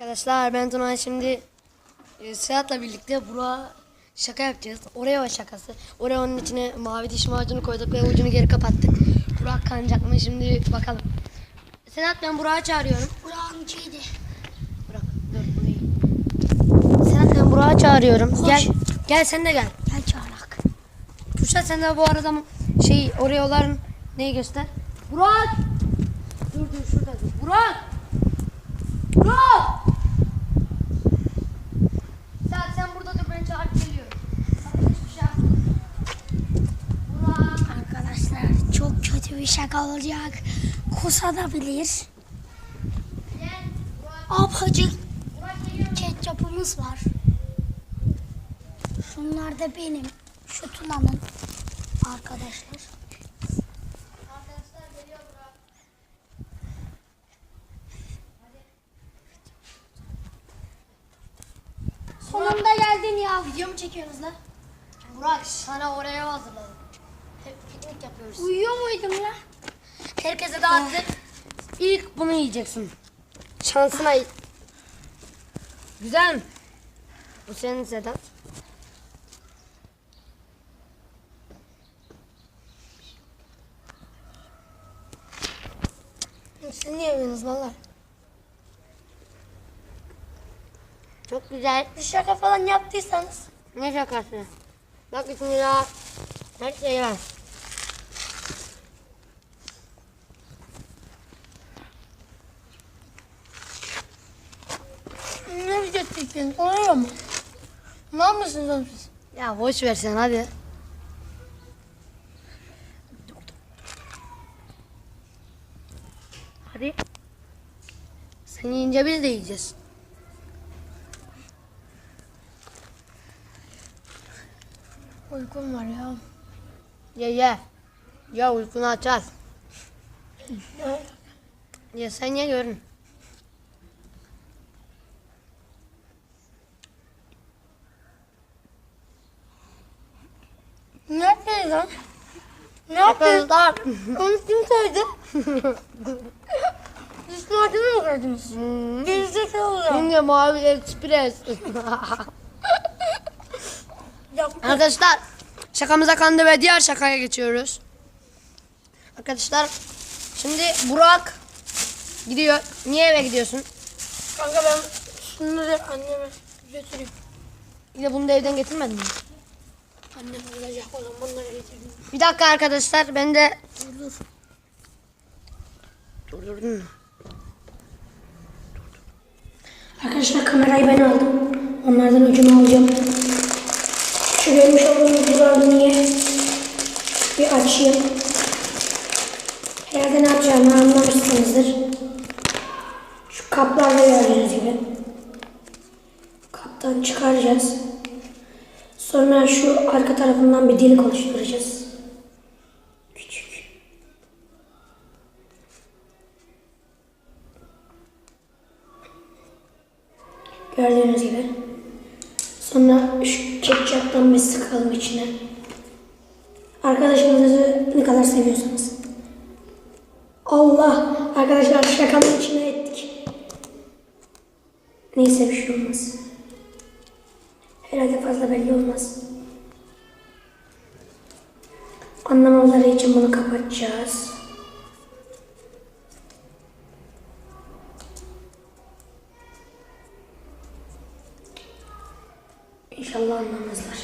Arkadaşlar ben Tuna şimdi e, Serhat'la birlikte Burak'a şaka yapacağız. Oreo şakası. Oreo'nun içine mavi diş macunu koyduk ve ucunu geri kapattık. Burak kanacak mı şimdi bakalım. Serhat ben Burak'ı çağırıyorum. Burak'ın şeydi. Burak dur burayı. Serhat ben Burak'ı çağırıyorum. Hoş. Gel. Gel sen de gel. Gel çağırak. Kuşat sen de bu arada şey Oreo'ların neyi göster? Burak! Dur dur şurada dur. Burak! Burak! Sen, sen burada dur ben çağırıp geliyorum. Sakın hiçbir şey yapma. Burak! Arkadaşlar çok kötü bir şaka olacak. Kusabilir. Geliyor. ketçapımız var. Şunlar da benim. Şu Tuna'nın. Arkadaşlar. Sonunda geldin ya. Video mu çekiyorsunuz lan? Burak sana Oreo hazırladım. Yapıyoruz. Uyuyor muydum lan? Herkese dağıttık. İlk bunu yiyeceksin. Şansına. Güzel mi? Bu senin Sedat. Siz niye yemiyorsunuz valla? Çok güzel. Bir şaka falan yaptıysanız. Ne şakası? Bak bismillah. Her şey var. Çekiyorsunuz? Oluyor mu? Ne yapmışsınız oğlum siz? Ya boş ver sen hadi. Hadi. Sen yiyince biz de yiyeceğiz. Uykum var ya. Ye ye. Ya uykunu açar. Ye sen ye görün. Ne yapıyorsun lan? Ne? Arkadaşlar. Onu kim koydu? Siz macunu mu koydunuz? Gerizekalı ya. Şimdi mavi ekspres. Arkadaşlar şakamıza kandı ve diğer şakaya geçiyoruz. Arkadaşlar şimdi Burak gidiyor. Niye eve gidiyorsun? Kanka ben şunları anneme götüreyim. Yine bunu da evden getirmedin mi? Annem olacak o zaman bunları getirdim. Bir dakika arkadaşlar ben de Dur dur. durdurdun mu? Arkadaşlar kamerayı ben aldım. Onlardan ucunu alacağım. Şu görmüş olduğunuz niye? Bir açayım. Herhalde ne yapacağımı anlamışsınızdır. Şu kaplarda gördüğünüz gibi. Kaptan çıkaracağız. Sonra şu arka tarafından bir delik oluşturacağız. Küçük. Gördüğünüz gibi. Sonra şu ketçaptan bir sıkalım içine. Arkadaşınızı ne kadar seviyorsanız. Allah! Arkadaşlar şakanın içine ettik. Neyse bir şey olmaz. Herhalde fazla belli olmaz. Anlamaları için bunu kapatacağız. İnşallah anlamazlar.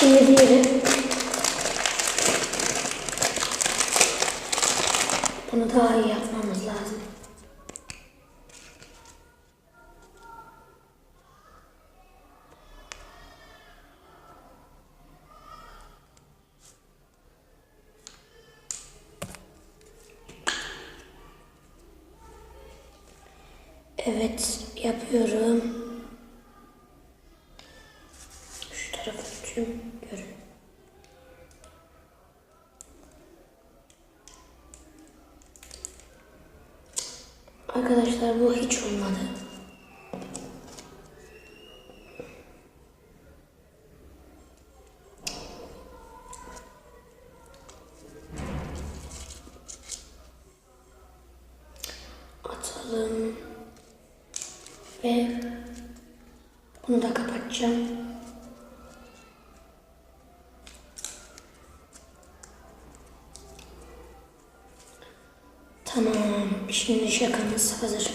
Şimdi diğeri. Bunu daha iyi yapmamız Evet, yapıyorum. Şu tarafı tüm görün. Arkadaşlar bu hiç olmadı. Ve bunu da kapatacağım. Tamam. Şimdi şakamız hazır.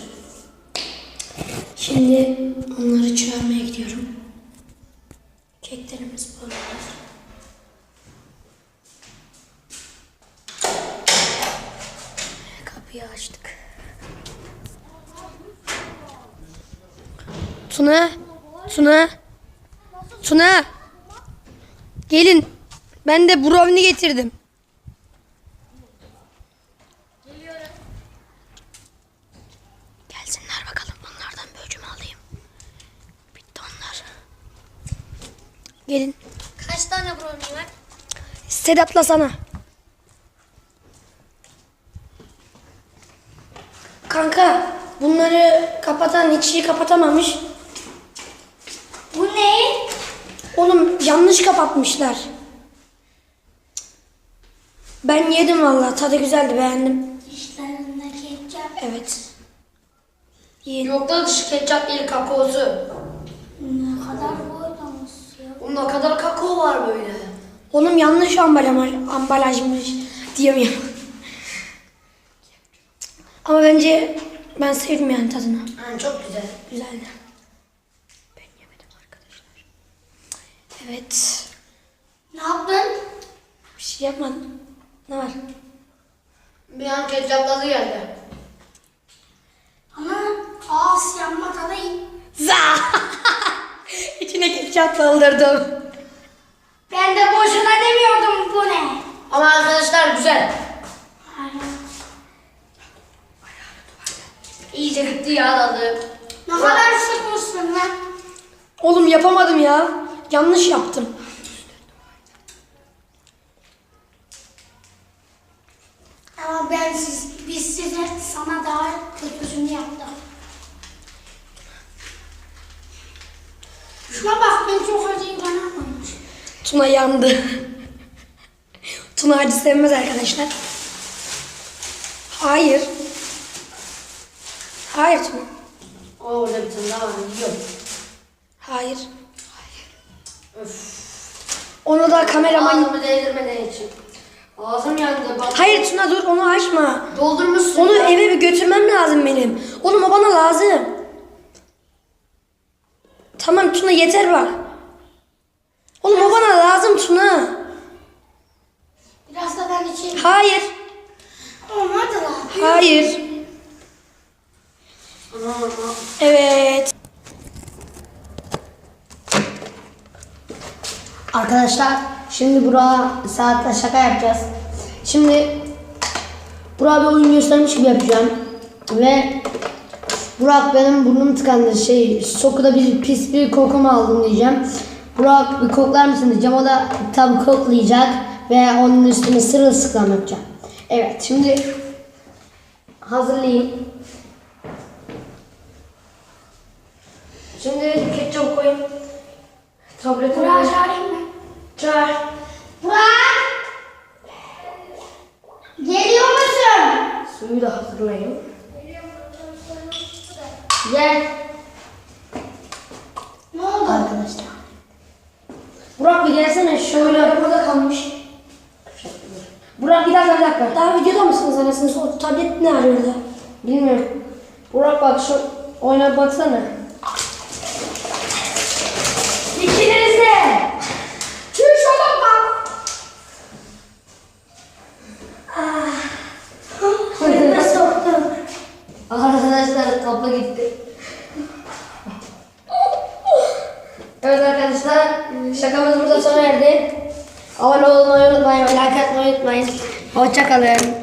Şimdi onları çağırmaya gidiyorum. Keklerimiz burada. Tuna. Tuna. Tuna. Gelin. Ben de brownie getirdim. Gelsinler bakalım. Onlardan bir öcümü alayım. Bitti onlar. Gelin. Kaç tane brownie var? Sedat'la sana. Kanka bunları kapatan içi kapatamamış. Bu ne? Oğlum yanlış kapatmışlar. Ben yedim valla tadı güzeldi beğendim. İşlerinde ketçap. Evet. Yiyin. Yok da dışı ketçap değil kakaosu. Ne kadar boylamış ya. Bunun ne kadar kakao var böyle. Oğlum yanlış ambalaj, ambalajmış diyemiyorum. Ama bence ben sevdim yani tadını. Yani çok güzel. Güzeldi. Ben yemedim arkadaşlar. Evet. Ne yaptın? Bir şey yapmadım. Ne var? Bir an ketçap tadı geldi. Ama ağız yanma tadı iyi. İçine ketçap doldurdum. Ben de boşuna demiyordum bu ne? Ama arkadaşlar güzel. İyice gitti ya tadı. Ne kadar sıkmışsın lan. Oğlum yapamadım ya. Yanlış yaptım. Ama ben siz, biz size sana daha kötüsünü yaptık. Şuna bak ben çok acıyı bana koymuş. Tuna yandı. Tuna acı sevmez arkadaşlar. Hayır. Hayır Tuna. O orada bir tane daha var. Yiyorum. Hayır. Onu da kameraman... Ağzımı değdirmeden için. Ağzım yandı. Bak. Hayır Tuna dur onu açma. Doldurmuşsun. Onu ya. eve bir götürmem lazım benim. Oğlum o bana lazım. Tamam Tuna yeter bak. Oğlum o bana lazım Tuna. Biraz da ben içeyim. Hayır. Olmadı lan. Hayır. Evet. Arkadaşlar şimdi Burak'a saatte şaka yapacağız. Şimdi Burak'a bir oyun göstermiş gibi yapacağım. Ve Burak benim burnum tıkandı. Şey, sokuda bir pis bir kokumu aldım diyeceğim. Burak bir koklar mısın diyeceğim. O da tabii koklayacak. Ve onun üstüne sırılsıklam yapacağım. Evet şimdi hazırlayayım. Şimdi ketçap koyayım. Tabletime Burak'ı çağırayım mı? Çağır. Burak! Geliyor musun? Suyu da hazırlayayım. Gel Ne oldu? arkadaşlar. Burak bir gelsene şöyle. Burada kalmış. Burak bir dakika bir dakika. Daha videoda mısınız anasını? O tablet ne arıyor orada? Bilmiyorum. Burak bak şu oyuna bir baksana. İkiniz de. Çüş oğlum bak. Koluna soktum. Arkadaşlar kapı gitti. Evet arkadaşlar şakamız burada sona erdi. Abone olmayı unutmayın, like atmayı unutmayın. Hoşçakalın.